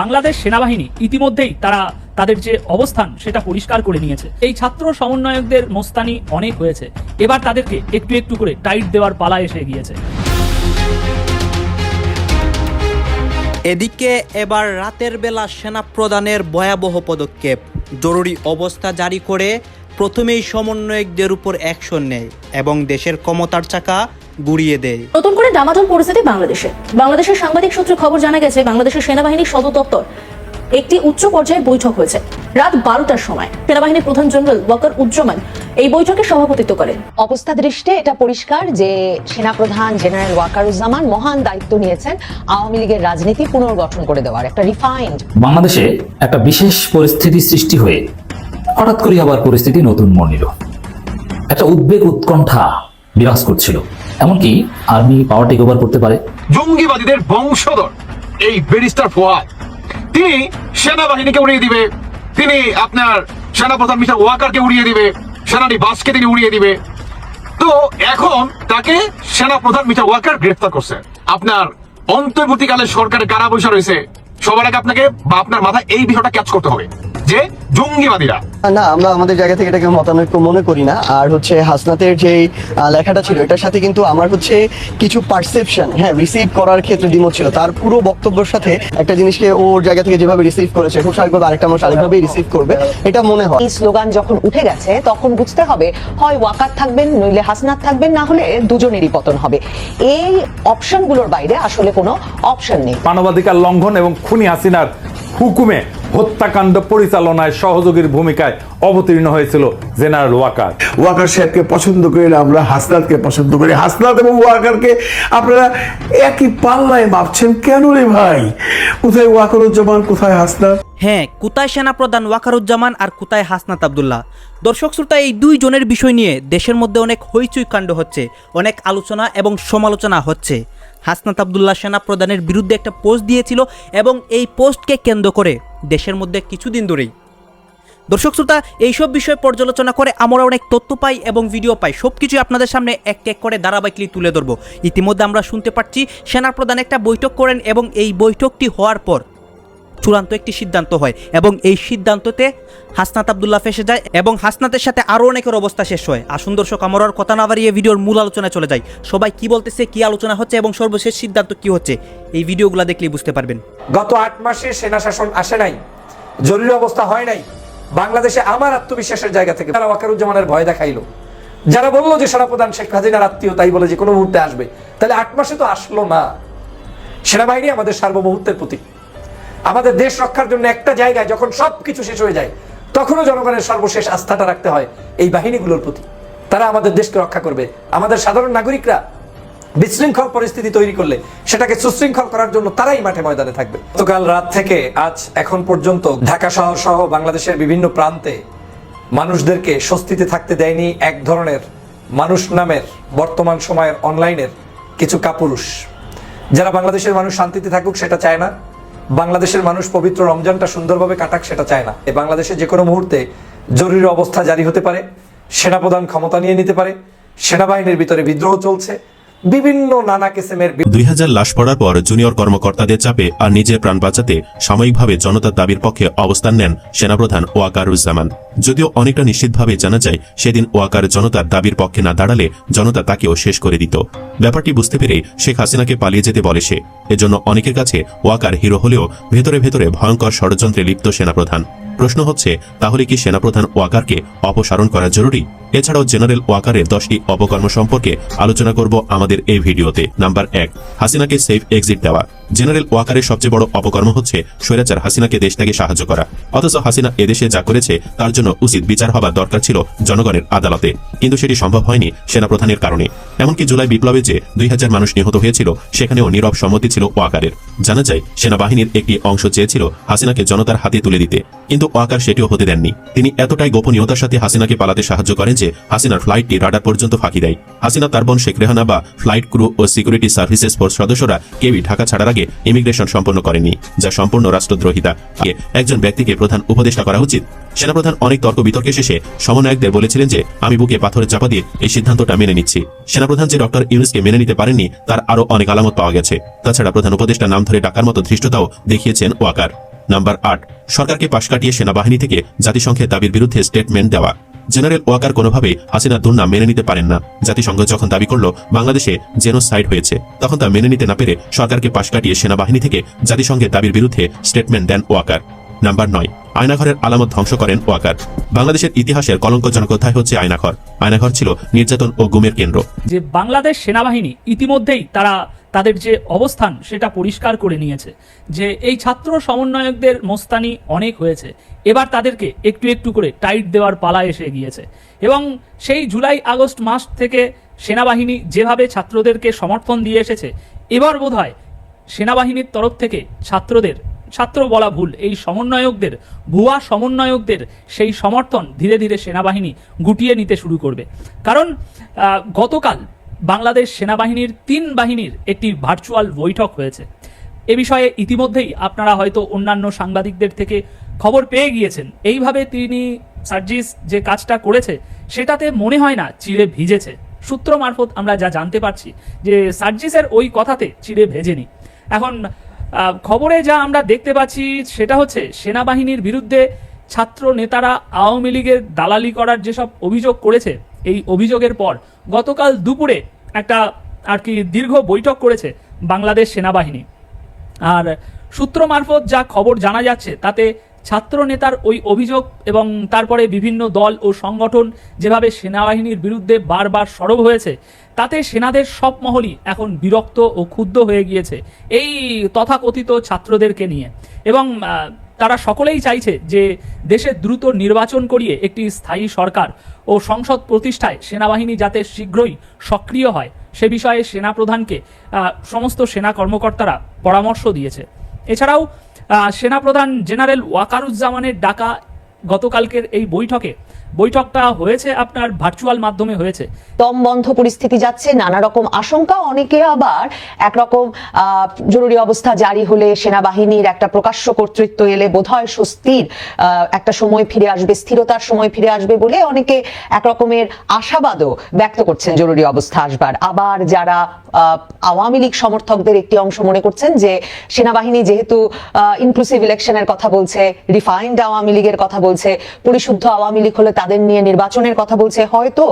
বাংলাদেশ সেনাবাহিনী ইতিমধ্যেই তারা তাদের যে অবস্থান সেটা পরিষ্কার করে নিয়েছে। এই ছাত্র সমন্বয়কদের মোস্তানি অনেক হয়েছে। এবার তাদেরকে একটু একটু করে টাইট দেওয়ার পালা এসে গিয়েছে। এদিকে এবার রাতের বেলা সেনা প্রদানের ভয়াবহ পদক্ষেপ। জরুরি অবস্থা জারি করে প্রথমেই সমন্বয়কদের উপর অ্যাকশন নেয় এবং দেশের ক্ষমতার চাকা গুড়িয়ে দেয়। নতুন করে ডামাডোল পরিস্থিতি বাংলাদেশে। বাংলাদেশের সাংবাদিক সূত্রে খবর জানা গেছে বাংলাদেশের সেনাবাহিনীর সদর দপ্তর একটি উচ্চ পর্যায়ের বৈঠক হয়েছে। রাত বারোটার সময় সেনাবাহিনীর প্রধান জেনারেল ওয়াকার উজ্জামান এই বৈঠকে সভাপতিত্ব করেন। অবস্থা দৃষ্টে এটা পরিষ্কার যে সেনাপ্রধান জেনারেল ওয়াকারুজ্জামান মহান দায়িত্ব নিয়েছেন আওয়ামী লীগের রাজনীতি পুনর্গঠন করে দেওয়ার একটা রিফাইন্ড বাংলাদেশে একটা বিশেষ পরিস্থিতি সৃষ্টি হয়ে হঠাৎ করে আবার পরিস্থিতি নতুন মোড় নিল। একটা উদ্বেগ উৎকণ্ঠা বিরাজ করছিল। এমনকি আর্মি পাওয়ার টেক ওভার করতে পারে। জঙ্গিবাদীদের বংশধর, এই ব্যারিস্টার ফোয়াদ। তিনি সেনাবাহিনীকে উড়িয়ে দিবে। তিনি আপনার সেনাপ্রধান মিস্টার ওয়াকারকে উড়িয়ে দিবে। সেনানি বাসকে তিনি উড়িয়ে দিবে। তো এখন তাকে সেনাপ্রধান মিস্টার ওয়াকার গ্রেফতার করছে। আপনার অন্তর্বর্তীকালে সরকারের কারা বসে রয়েছে। সবার আগে আপনাকে বা আপনার মাথায় এই বিষয়টা ক্যাচ করতে হবে। যে জঙ্গিবাদীরা। না আমরা আমাদের জায়গা থেকে এটাকে মতানৈক্য মনে করি না। আর হচ্ছে হাসনাতের যে লেখাটা ছিল এটার সাথে কিন্তু আমার হচ্ছে কিছু পারসেপশন হ্যাঁ রিসিভ করার ক্ষেত্রে দ্বিমত ছিল। তার পুরো বক্তব্যের সাথে একটা জিনিসকে ওর জায়গা থেকে যেভাবে রিসিভ করেছে খুব স্বাভাবিকভাবে আরেকটা মানুষ আরেকভাবেই রিসিভ করবে এটা মনে হয়। এই স্লোগান যখন উঠে গেছে তখন বুঝতে হবে হয় ওয়াকার থাকবেন নইলে হাসনাত থাকবেন না হলে দুজনেরই পতন হবে। এই অপশনগুলোর বাইরে আসলে কোনো অপশন নেই। মানবাধিকার লঙ্ঘন এবং খুনি হাসিনার হুকুমে হত্যাকাণ্ড পরিচালনায় সহযোগীর ভূমিকায় অবতীর্ণ হয়েছিল জেনারেল ওয়াকার। ওয়াকার সাহেবকে পছন্দ করি না আমরা হাসনাতকে পছন্দ করি। হাসনাত এবং ওয়াকারকে আপনারা একই পাল্লায় মাপছেন কেন রে ভাই? কোথায় ওয়াকারুজ্জামান কোথায় হাসনাত? হ্যাঁ কোথায় সেনাপ্রধান ওয়াকারুজ্জামান আর কোথায় হাসনাত আবদুল্লাহ? দর্শক শ্রোতা এই দুই জনের বিষয় নিয়ে দেশের মধ্যে অনেক হইচই কাণ্ড হচ্ছে অনেক আলোচনা এবং সমালোচনা হচ্ছে। হাসনাত আবদুল্লাহ সেনা প্রধানের বিরুদ্ধে একটা পোস্ট দিয়েছিল এবং এই পোস্টকে কেন্দ্র করে দেশের মধ্যে কিছুদিন ধরেই। দর্শক শ্রোতা, এইসব বিষয়ে পর্যালোচনা করে আমরা অনেক তথ্য পাই এবং ভিডিও পাই। সব কিছুই আপনাদের সামনে এক এক করে ধারাবাহিকলি তুলে ধরবো। ইতিমধ্যে আমরা শুনতে পাচ্ছি সেনাপ্রধান একটা বৈঠক করেন এবং এই বৈঠকটি হওয়ার পর চূড়ান্ত একটি সিদ্ধান্ত হয় এবং এই সিদ্ধান্ততে হাসনাত আবদুল্লাহ ফেসে যায় এবং হাসনাতের সাথে আরও অনেকের অবস্থা শেষ হয়। আসুন দর্শক, আমার আর কথা না বাড়িয়ে ভিডিওর মূল আলোচনায় চলে যায় সবাই কি বলতেছে, কি আলোচনা হচ্ছে এবং সর্বশেষ সিদ্ধান্ত কি হচ্ছে, এই ভিডিওগুলো দেখলেই বুঝতে পারবেন। গত আট মাসে সেনা শাসন আসে নাই, জরুরি অবস্থা হয় নাই, বাংলাদেশে আমার আত্মবিশ্বাসের জায়গা থেকে তারা ওয়াকারুজ্জামানের ভয় দেখাইলো। যারা বলল যে সেনাপ্রধান শেখ হাসিনার আত্মীয় তাই বলে যে কোনো মুহূর্তে আসবে, তাহলে আট মাসে তো আসলো না। সেনাবাহিনী আমাদের সার্বভৌমত্বের প্রতীক। আমাদের দেশ রক্ষার জন্য একটা জায়গায় যখন সব কিছু শেষ হয়ে যায়, তখনও জনগণের সর্বশেষ আস্থাটা রাখতে হয় এই বাহিনীগুলোর প্রতি। তারা আমাদের দেশকে রক্ষা করবে। আমাদের সাধারণ নাগরিকরা বিশৃঙ্খল পরিস্থিতি তৈরি করলে, সেটাকে সুশৃঙ্খল করার জন্য তারাই মাঠে ময়দানে থাকবে। গতকাল রাত থেকে আজ এখন পর্যন্ত ঢাকা শহর সহ বাংলাদেশের বিভিন্ন প্রান্তে মানুষদেরকে স্বস্তিতে থাকতে দেয়নি এক ধরনের মানুষ নামের বর্তমান সময়ের অনলাইনের কিছু কাপুরুষ। যারা বাংলাদেশের মানুষ শান্তিতে থাকুক, সেটা চায় না। বাংলাদেশের মানুষ পবিত্র রমজানটা সুন্দরভাবে কাটাক, সেটা চায় না। বাংলাদেশে যে কোনো মুহূর্তে জরুরি অবস্থা জারি হতে পারে, সেনাপ্রধান ক্ষমতা নিয়ে নিতে পারে, সেনাবাহিনীর ভিতরে বিদ্রোহ চলছে বিভিন্ন নানা কিসেমের দুই হাজার লাশ পড়ার পর জুনিয়র কর্মকর্তাদের চাপে আর নিজের প্রাণ বাঁচাতে সাময়িকভাবে জনতার দাবির পক্ষে অবস্থান নেন সেনাপ্রধান ওয়াকারুজ্জামান। যদিও অনেকটা নিশ্চিতভাবে জানা যায়, সেদিন ওয়াকার জনতার দাবির পক্ষে না দাঁড়ালে জনতা তাকেও শেষ করে দিত। ব্যাপারটি বুঝতে পেরে শেখ হাসিনাকে পালিয়ে যেতে বলে সে। এজন্য অনেকের কাছে ওয়াকার হিরো হলেও ভেতরে ভেতরে ভয়ঙ্কর ষড়যন্ত্রে লিপ্ত সেনাপ্রধান। প্রশ্ন হচ্ছে, তাহলে কি সেনাপ্রধান ওয়াকারকে অপসারণ করা জরুরি? এছাড়াও জেনারেল ওয়াকারের দশটি অপকর্ম সম্পর্কে আলোচনা করব আমাদের এই ভিডিওতে। নাম্বার এক, হাসিনাকে সেফ এক্সিট দেওয়া। জেনারেল ওয়াকারের সবচেয়ে বড় অপকর্ম হচ্ছে স্বৈরাচার হাসিনাকে দেশ থেকে সাহায্য করা। অথচ হাসিনা এদেশে যা করেছে, তার জন্য উচিত বিচার হবার দরকার ছিল জনগণের আদালতে। কিন্তু সেটি সম্ভব হয়নি সেনাপ্রধানের কারণে। এমনকি জুলাই বিপ্লবে যে দুই হাজার মানুষ নিহত হয়েছিল, সেখানেও নীরব সম্মতি ছিল ওয়াকারের। জানা যায়, সেনাবাহিনীর একটি অংশ চেয়েছিল হাসিনাকে জনতার হাতে তুলে দিতে। কিন্তু ওয়াকার সেটিও হতে দেননি। তিনি এতটাই গোপনীয়তার সাথে হাসিনাকে পালাতে সাহায্য করেন যে হাসিনার ফ্লাইটটি রাডার পর্যন্ত ফাঁকি দেয়। হাসিনা, তার বোন শেখ রেহানা বা ফ্লাইট ক্রু ও সিকিউরিটি সার্ভিসেস ফোর্স সদস্যরা কেউই ঢাকা ছাড়ার আগে ইমিগ্রেশন সম্পন্ন করেনি, যা সম্পূর্ণ রাষ্ট্রদ্রোহিতা। একজন ব্যক্তিকে প্রধান উপদেষ্টা করা উচিত। সেনাপ্রধান অনেক তর্ক বিতর্কে শেষে সমন্বয়কদের বলেছিলেন যে, আমি বুকে পাথরের চাপা দিয়ে এই সিদ্ধান্তটা মেনে নিচ্ছি। সেনাপ্রধান যে ডক্টর ইউনুসকে মেনে নিতে পারেননি, তার আরও অনেক আলামত পাওয়া গেছে। তাছাড়া প্রধান উপদেষ্টা নাম ধরে ডাকার মতো ধৃষ্টতাও দেখিয়েছেন ওয়াকার। নাম্বার আট, সরকারকে পাশ কাটিয়ে সেনাবাহিনী থেকে জাতিসংঘের দাবির বিরুদ্ধে স্টেটমেন্ট দেওয়া। জেনারেল ওয়াকার কোনোভাবেই হাসিনা দুর্নাম মেনে নিতে পারেন না। জাতিসংঘ যখন দাবি করল, বাংলাদেশে জেনোসাইড হয়েছে, তখন তা মেনে নিতে না পেরে সরকারকে পাশ কাটিয়ে সেনাবাহিনী থেকে জাতিসংঘের দাবির বিরুদ্ধে স্টেটমেন্ট দেন ওয়াকার। নাম্বার নয়, আয়নাঘরের আলামত ধ্বংস করেন ওয়াকার। বাংলাদেশের ইতিহাসের কলঙ্কজনক অধ্যায় হচ্ছে আয়নাঘর। আয়নাঘর ছিল নির্যাতন ও গুমের কেন্দ্র। যে বাংলাদেশ সেনাবাহিনী ইতিমধ্যেই তারা তাদের যে অবস্থান সেটা পরিষ্কার করে নিয়েছে যে এই ছাত্র সমন্বয়কদের মোস্তানি অনেক হয়েছে। এবার তাদেরকে একটু একটু করে টাইট দেওয়ার পালা এসে গিয়েছে। এবং সেই জুলাই আগস্ট মাস থেকে সেনাবাহিনী যেভাবে ছাত্রদেরকে সমর্থন দিয়ে এসেছে, এবার বোধ হয় সেনাবাহিনীর তরফ থেকে ছাত্রদের, ছাত্র বলা ভুল, এই সমন্বয়কদের, ভুয়া সমন্বয়কদের সেই সমর্থন ধীরে ধীরে সেনাবাহিনী গুটিয়ে নিতে শুরু করবে। কারণ গতকাল বাংলাদেশ সেনাবাহিনীর তিন বাহিনীর একটি ভার্চুয়াল বৈঠক হয়েছে। এ বিষয়ে ইতিমধ্যেই আপনারা হয়তো অন্যান্য সাংবাদিকদের থেকে খবর পেয়ে গিয়েছেন। এইভাবে তিনি, সার্জিস, যে কাজটা করেছে, সেটাতে মনে হয় না চিড়ে ভিজেছে। সূত্র মারফত আমরা যা জানতে পারছি যে সার্জিসের ওই কথাতে চিড়ে ভেজেনি। এখন খবরে যা আমরা দেখতে পাচ্ছি সেটা হচ্ছে সেনাবাহিনীর বিরুদ্ধে ছাত্র নেতারা আওয়ামী লীগের দালালি করার যেসব অভিযোগ করেছে এই অভিযোগের পর গতকাল দুপুরে একটা আর কি দীর্ঘ বৈঠক করেছে বাংলাদেশ সেনাবাহিনী। আর সূত্র মারফত যা খবর জানা যাচ্ছে, তাতে ছাত্র নেতার ওই অভিযোগ এবং তারপরে বিভিন্ন দল ও সংগঠন যেভাবে সেনাবাহিনীর বিরুদ্ধে বারবার সরব হয়েছে, তাতে সেনাদের সব মহলই এখন বিরক্ত ও ক্ষুব্ধ হয়ে গিয়েছে এই তথাকথিত ছাত্রদেরকে নিয়ে। এবং তারা সকলেই চাইছে যে দেশে দ্রুত নির্বাচন করিয়ে একটি স্থায়ী সরকার ও সংসদ প্রতিষ্ঠায় সেনাবাহিনী যাতে শীঘ্রই সক্রিয় হয়, সে বিষয়ে সেনাপ্রধানকে সমস্ত সেনা কর্মকর্তারা পরামর্শ দিয়েছে। এছাড়াও সেনাপ্রধান জেনারেল ওয়াকারুজ্জামানের ডাকা গতকালকের এই বৈঠকে বৈঠকটা হয়েছে আপনার ভার্চুয়াল মাধ্যমে হয়েছে। দম বন্ধ, পরিস্থিতি যাচ্ছে, নানা রকম আশঙ্কা, অনেকে আবার একরকম জরুরি অবস্থা জারি হলে সেনাবাহিনীর একটা প্রকাশ্য কর্তৃত্ব এলে বোধহয় স্বস্তির একটা সময় ফিরে আসবে, স্থিরতার সময় ফিরে আসবে বলে অনেকে একরকমের আশাবাদও ব্যক্ত করছেন জরুরি অবস্থা আসবার। আবার যারা আওয়ামী লীগ সমর্থকদের একটি অংশ মনে করছেন যে সেনাবাহিনী যেহেতু ইনক্লুসিভ ইলেকশনের কথা বলছে রিফাইন্ড আওয়ামী লীগের কথা বলছে, পরিশুদ্ধ আওয়ামী লীগ হলে তাদের নিয়ে নির্বাচনের কথা বলছে, হয়তো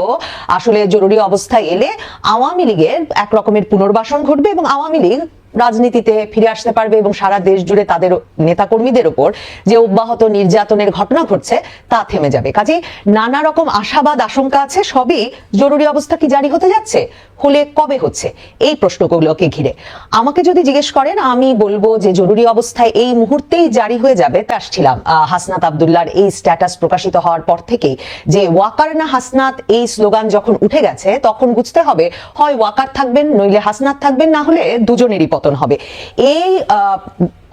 আসলে জরুরি অবস্থায় এলে আওয়ামী লীগের এক রকমের পুনর্বাসন ঘটবে এবং আওয়ামী লীগ রাজনীতিতে ফিরে আসতে পারবে এবং সারা দেশ জুড়ে তাদের নেতাকর্মীদের উপর যে অব্যাহত নির্যাতনের ঘটনা ঘটছে, তা থেমে যাবে। কাজে নানা রকম আশাবাদ, আশঙ্কা আছে, সবই জরুরি অবস্থা কি জারি হতে যাচ্ছে? হলে কবে হচ্ছে? এই প্রশ্নগুলোকে ঘিরে। আমাকে যদি জিজ্ঞেস করেন আমি বলব যে জরুরি অবস্থায় এই মুহূর্তেই জারি হয়ে যাবে তা আহ, হাসনাত আবদুল্লার এই স্ট্যাটাস প্রকাশিত হওয়ার পর থেকেই যে ওয়াকার না হাসনাত এই স্লোগান যখন উঠে গেছে তখন বুঝতে হবে হয় ওয়াকার থাকবেন নইলে হাসনাত থাকবেন না হলে দুজনেরই পতন হবে। এই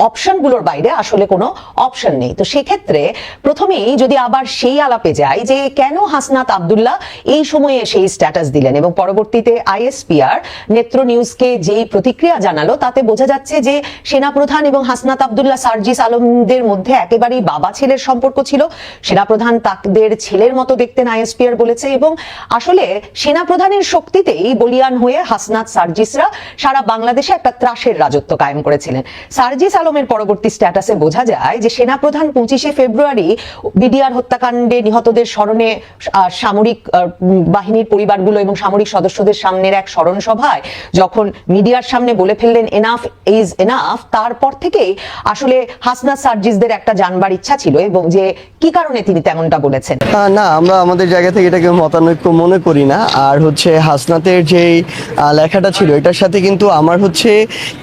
অপশনগুলোর বাইরে আসলে কোনো অপশন নেই। তো সেক্ষেত্রে প্রথমেই যদি আবার সেই আলাপে যাই যে কেন হাসনাত আবদুল্লাহ এই সময়ে সেই স্ট্যাটাস দিলেন এবং পরবর্তীতে আইএসপিআর নেত্র নিউজকে যেই প্রতিক্রিয়া জানালো তাতে বোঝা যাচ্ছে যে সেনাপ্রধান এবং হাসনাত আবদুল্লাহ সার্জিস আলমদের মধ্যে একেবারেই বাবা ছেলের সম্পর্ক ছিল। সেনাপ্রধান তাদের ছেলের মতো দেখতেন আইএসপিআর বলেছে এবং আসলে সেনাপ্রধানের শক্তিতেই বলিয়ান হয়ে হাসনাত সার্জিসরা সারা বাংলাদেশে একটা ত্রাসের রাজত্ব কায়েম করেছিলেন। সার্জিস আলমের পরবর্তী স্ট্যাটাসে বোঝা যায় যে সেনাপ্রধান পঁচিশে ফেব্রুয়ারি বিডিআর হত্যাকাণ্ডে নিহতদের স্মরণে সামরিক বাহিনীর পরিবারগুলো এবং সামরিক সদস্যদের সামনের এক স্মরণ সভায় যখন মিডিয়ার সামনে বলে ফেললেন এনাফ ইজ এনাফ তারপর থেকেই আসলে হাসনাত সার্জিসদের একটা জানবার ইচ্ছা ছিল এবং যে কি কারণে তিনি তেমনটা বলেছেন? না আমরা আমাদের জায়গা থেকে এটাকে মতানৈক্য মনে করি না। আর হচ্ছে হাসনাতের আহ, লেখাটা ছিল এটার সাথে কিন্তু আমার হচ্ছে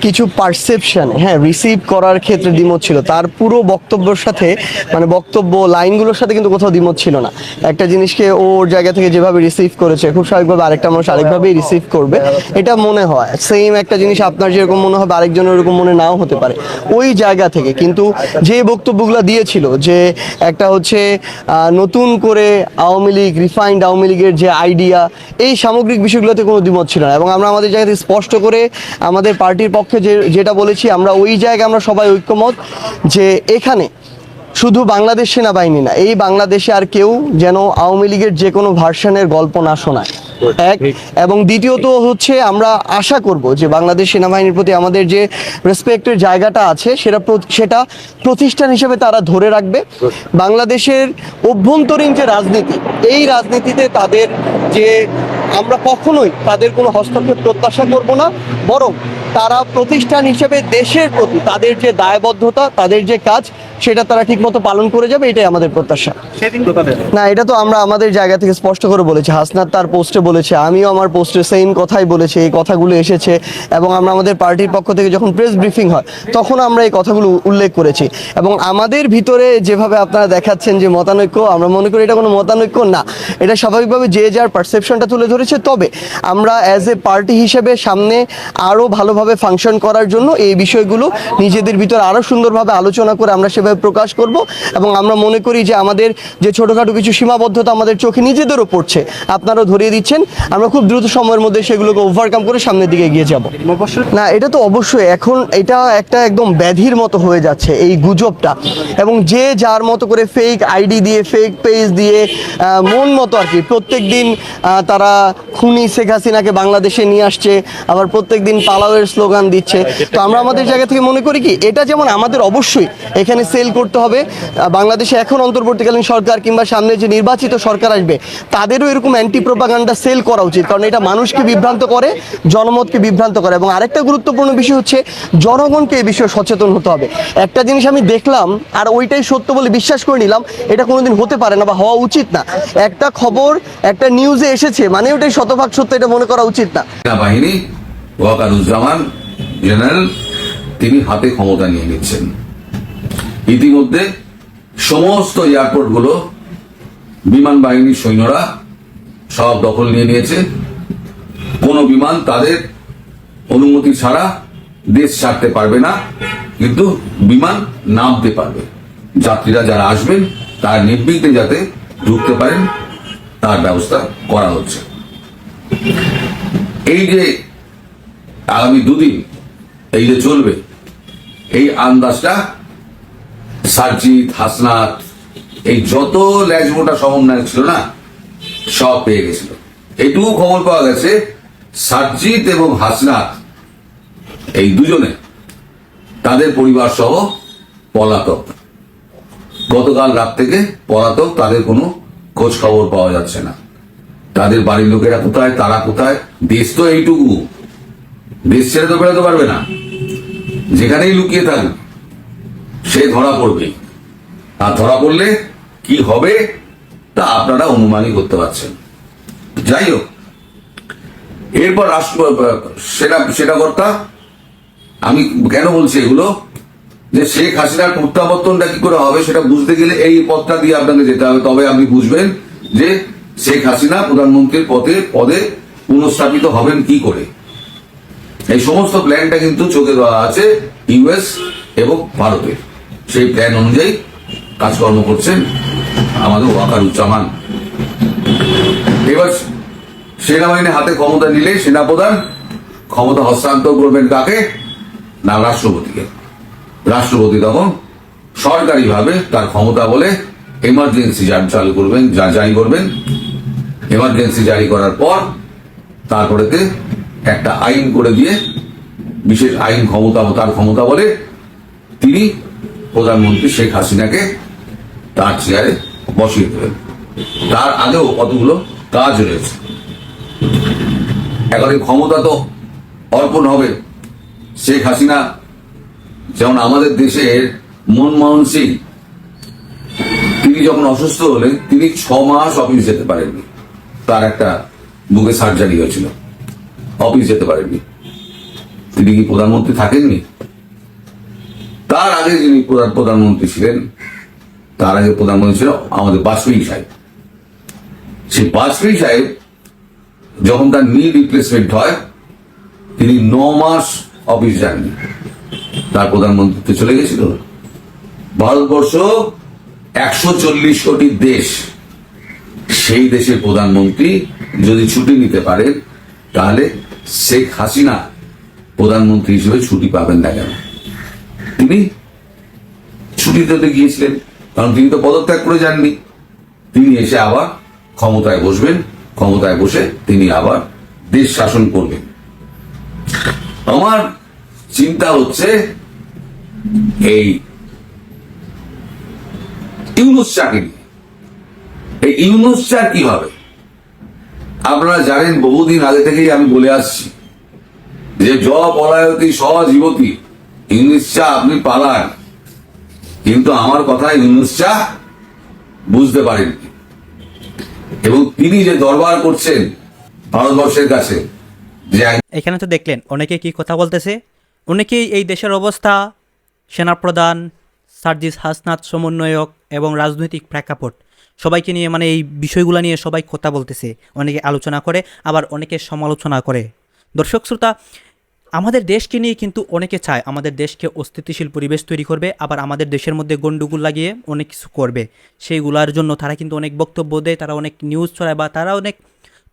কিছু পারসেপশন হ্যাঁ রিসিভ করার ক্ষেত্রে দ্বিমত ছিল। তার পুরো বক্তব্যের সাথে মানে বক্তব্য লাইনগুলোর সাথে কিন্তু কোথাও দ্বিমত ছিল না। একটা জিনিসকে ওর জায়গা থেকে যেভাবে রিসিভ করেছে, খুব স্বাভাবিকভাবে আরেকটা মানুষ আরেকভাবেই রিসিভ করবে, এটা মনে হয়। সেম একটা জিনিস আপনার যেরকম মনে হবে, আরেকজনের ওরকম মনে নাও হতে পারে। ওই জায়গা থেকে কিন্তু যে বক্তব্যগুলো দিয়েছিল, যে একটা হচ্ছে নতুন করে আওয়ামী লীগ রিফাইন্ড আওয়ামী লীগের যে আইডিয়া এই সামগ্রিক বিষয়গুলোতে কোনো দ্বিমত ছিল না। এবং আমরা আমাদের জায়গা থেকে স্পষ্ট করে আমাদের পার্টির পক্ষে যে, যেটা বলেছি, আমরা ওই জায়গায় আমরা সবাই ঐক্যমত যে এখানে শুধু বাংলাদেশ সেনাবাহিনী না, এই বাংলাদেশে আর কেউ যেন আওয়ামী লীগের যে কোনো ভার্সনের গল্প না শোনায়। এক, এবং দ্বিতীয়ত হচ্ছে আমরা আশা করব যে বাংলাদেশ সেনাবাহিনীর প্রতি আমাদের যে রেসপেক্টের জায়গাটা আছে, সেটা সেটা প্রতিষ্ঠান হিসেবে তারা ধরে রাখবে। বাংলাদেশের অভ্যন্তরীণ যে রাজনীতি, এই রাজনীতিতে তাদের যে আমরা কখনোই তাদের কোনো হস্তক্ষেপ প্রত্যাশা করব না বরং তারা প্রতিষ্ঠান হিসেবে দেশের প্রতি তাদের যে দায়বদ্ধতা তাদের যে কাজ সেটা তারা ঠিকমতো পালন করে যাবে এটাই আমাদের প্রত্যাশা। না এটা তো আমরা আমাদের জায়গা থেকে স্পষ্ট করে বলেছি। হাসনাত তার পোস্টে বলেছে আমিও আমার পোস্টে সেম কথাই বলেছি এই কথাগুলো এসেছে এবং আমরা আমাদের পার্টির পক্ষ থেকে যখন প্রেস ব্রিফিং হয় তখন আমরা এই কথাগুলো উল্লেখ করেছি। এবং আমাদের ভিতরে যেভাবে আপনারা দেখাচ্ছেন যে মতানৈক্য আমরা মনে করি এটা কোনো মতানৈক্য না। এটা স্বাভাবিকভাবে যে যার পারসেপশনটা তুলে ধরেছে। তবে আমরা অ্যাজ এ পার্টি হিসেবে সামনে আরও ভালোভাবে ফাংশন করার জন্য এই বিষয়গুলো নিজেদের ভিতরে আরও সুন্দরভাবে আলোচনা করে আমরা সেভাবে প্রকাশ করব এবং আমরা মনে করি যে আমাদের যে ছোটোখাটো কিছু সীমাবদ্ধতা আমাদের চোখে নিজেদেরও পড়ছে। আপনারাও ধরিয়ে দিচ্ছেন। আমরা খুব দ্রুত সময়ের মধ্যে সেগুলোকে ওভারকাম করে সামনের দিকে এগিয়ে যাব। না, এটা তো অবশ্যই। এখন এটা একটা একদম ব্যাধির মতো হয়ে যাচ্ছে এই গুজবটা। এবং যে যার মতো করে ফেক আইডি দিয়ে ফেক পেজ দিয়ে মন মতো আর কি প্রত্যেক দিন তারা খুনি শেখ হাসিনাকে বাংলাদেশে নিয়ে আসছে আবার প্রত্যেক দিন পালাওয়ের স্লোগান দিচ্ছে। তো আমরা আমাদের জায়গা থেকে মনে করি কি এটা যেমন আমাদের অবশ্যই এখানে সেল করতে হবে বাংলাদেশে এখন অন্তর্বর্তীকালীন সরকার কিংবা সামনে যে নির্বাচিত সরকার আসবে তাদেরও এরকম অ্যান্টি প্রোপাগান্ডা সেল করা উচিত। কারণ এটা মানুষকে বিভ্রান্ত করে জনমতকে বিভ্রান্ত করে। এবং আরেকটা গুরুত্বপূর্ণ বিষয় হচ্ছে জনগণকে এই বিষয়ে সচেতন হতে হবে। একটা জিনিস আমি দেখলাম আর ওইটাই সত্য বলে বিশ্বাস করে নিলাম এটা কোনোদিন হতে পারে না বা হওয়া উচিত না। একটা খবর একটা নিউজে এসেছে মানে ওটাই শতভাগ সত্য, এটা মনে করা উচিত না। সেনাবাহিনী ওয়াকারুজ্জামান জেনারেল, তিনি হাতে ক্ষমতা নিয়ে নিচ্ছেন। ইতিমধ্যে সমস্ত এয়ারপোর্টগুলো, বিমান বাহিনীর সৈন্যরা সব দখল নিয়ে নিয়েছে। কোনো বিমান তাদের অনুমতি ছাড়া দেশ ছাড়তে পারবে না, কিন্তু বিমান নামতে পারবে। যাত্রীরা যারা আসবেন, তার নির্বিঘ্নে যাতে ঢুকতে পারেন, তার ব্যবস্থা করা হচ্ছে। এই যে আগামী দুদিন এই যে চলবে, এই আন্দাজটা সার্জিৎ, হাসনাত, এই যত ল্যাজমোটা সমন্বয় ছিল না, সব পেয়ে গেছিল। এইটুকু খবর পাওয়া গেছে, সার্জিৎ এবং হাসনাত এই দুজনে তাদের পরিবার সহ পলাতক। গতকাল রাত থেকে পলাতক, তাদের কোনো খোঁজ খবর পাওয়া যাচ্ছে না। তাদের বাড়ির লোকেরা কোথায়, তারা কোথায়? দেশ তো এইটুকু। দেশ ছেড়ে তো বেরোতে পারবে না। যেখানেই লুকিয়ে থাকুক, সে ধরা পড়বে। আর ধরা পড়লে কি হবে, তা আপনারা অনুমানই করতে পারছেন। যাই হোক, এরপর রাষ্ট্র সেটা সেটা কর্তা আমি কেন বলছি এগুলো? যে শেখ হাসিনার প্রত্যাবর্তনটা কি করে হবে, সেটা বুঝতে গেলে এই পথটা দিয়ে আপনাকে যেতে হবে। তবে আপনি বুঝবেন যে শেখ হাসিনা প্রধানমন্ত্রীর পদে পদে পুনঃস্থাপিত হবেন কি করে? এই সমস্ত প্ল্যানটা কিন্তু চোখে দেওয়া আছে ইউএস এবং ভারতের। সেই প্ল্যান অনুযায়ী কাজকর্ম করছেন আমাদের ওয়াকারুজ্জামান। এবার সেনাবাহিনী হাতে ক্ষমতা নিলে সেনাপ্রধান ক্ষমতা হস্তান্তর করবেন কাকে? না, রাষ্ট্রপতিকে। রাষ্ট্রপতি তখন সরকারিভাবে তার ক্ষমতা বলে এমার্জেন্সি যান চালু করবেন যা যাই করবেন। এমার্জেন্সি জারি করার পর তারপরেতে একটা আইন করে দিয়ে, বিশেষ আইন ক্ষমতা, তার ক্ষমতা বলে তিনি প্রধানমন্ত্রী শেখ হাসিনাকে তার চেয়ারে বসিয়ে দেবেন। তার আগেও কতগুলো কাজ রয়েছে। এখন এই ক্ষমতা তো অর্পণ হবে। শেখ হাসিনা যেমন আমাদের দেশের মনমোহন সিং, তিনি যখন অসুস্থ হলেন, তিনি ছ মাস অফিস যেতে পারেননি। তার একটা বুকে সার্জারি হয়েছিল। অফিস যেতে পারেননি। তিনি কি প্রধানমন্ত্রী থাকেননি? তার আগে যিনি প্রধানমন্ত্রী ছিলেন, তার আগে প্রধানমন্ত্রী ছিল আমাদের বাজপেয়ী সাহেব। সেই বাজপেয়ী সাহেব যখন তার নি রিপ্লেসমেন্ট হয়, তিনি ন মাস অফিস যাননি। তার প্রধানমন্ত্রীত্ব চলে গেছিল। ভারতবর্ষ একশো চল্লিশ কোটি দেশ সেই দেশের প্রধানমন্ত্রী যদি ছুটি নিতে পারেন তাহলে শেখ হাসিনা প্রধানমন্ত্রী হিসেবে ছুটি পাবেন না কেন? তিনি ছুটিতে গিয়েছিলেন, কারণ তিনি তো পদত্যাগ করে যাননি। তিনি এসে আবার ক্ষমতায় বসবেন, ক্ষমতায় বসে তিনি আবার দেশ শাসন করবেন। আমার চিন্তা হচ্ছে এই ইউনুস চাকে নিয়ে। এই ইউনুস চা কি হবে? আপনারা জানেন, বহুদিন আগে থেকেই আমি বলে আসছি যে জ পলায়তী সজীবতী ইংলিশ চা আপনি পালান। কিন্তু আমার কথা ইংলিশ চা বুঝতে পারেননি। এবং তিনি যে দরবার করছেন ভারতবর্ষের কাছে এখানে তো দেখলেন, অনেকে কি কথা বলতেছে? অনেকেই এই দেশের অবস্থা, সেনাপ্রধান সার্জিস হাসনাত সমন্বয়ক এবং রাজনৈতিক প্রেক্ষাপট সবাইকে নিয়ে মানে এই বিষয়গুলো নিয়ে সবাই কথা বলতেছে। অনেকে আলোচনা করে, আবার অনেকে সমালোচনা করে। দর্শক শ্রোতা, আমাদের দেশকে নিয়ে কিন্তু অনেকে চায়। আমাদের দেশকে অস্তিত্বশীল পরিবেশ তৈরি করবে, আবার আমাদের দেশের মধ্যে গন্ডগোল লাগিয়ে অনেক কিছু করবে। সেইগুলোর জন্য তারা কিন্তু অনেক বক্তব্য দেয়, তারা অনেক নিউজ ছড়ায় বা তারা অনেক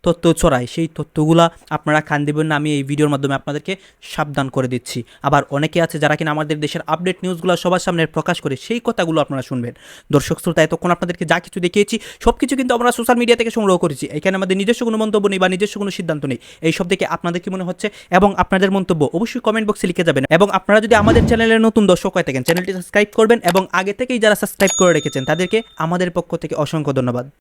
তথ্য ছড়ায়। সেই তথ্যগুলা আপনারা কান দেবেন না, আমি এই ভিডিওর মাধ্যমে আপনাদেরকে সাবধান করে দিচ্ছি। আবার অনেকে আছে যারা কিনা আমাদের দেশের আপডেট নিউজগুলো সবার সামনে প্রকাশ করে সেই কথাগুলো আপনারা শুনবেন। দর্শক শ্রোতা, এতক্ষণ আপনাদেরকে যা কিছু দেখিয়েছি সব কিছু কিন্তু আমরা সোশ্যাল মিডিয়া থেকে সংগ্রহ করেছি। এখানে আমাদের নিজস্ব কোনো মন্তব্য নেই বা নিজস্ব কোনো সিদ্ধান্ত নেই। এই সব দেখে আপনাদের কি মনে হচ্ছে এবং আপনাদের মন্তব্য অবশ্যই কমেন্ট বক্সে লিখে যাবেন। এবং আপনারা যদি আমাদের চ্যানেলের নতুন দর্শক হয়ে থাকেন, চ্যানেলটি সাবস্ক্রাইব করবেন এবং আগে থেকেই যারা সাবস্ক্রাইব করে রেখেছেন, তাদেরকে আমাদের পক্ষ থেকে অসংখ্য ধন্যবাদ।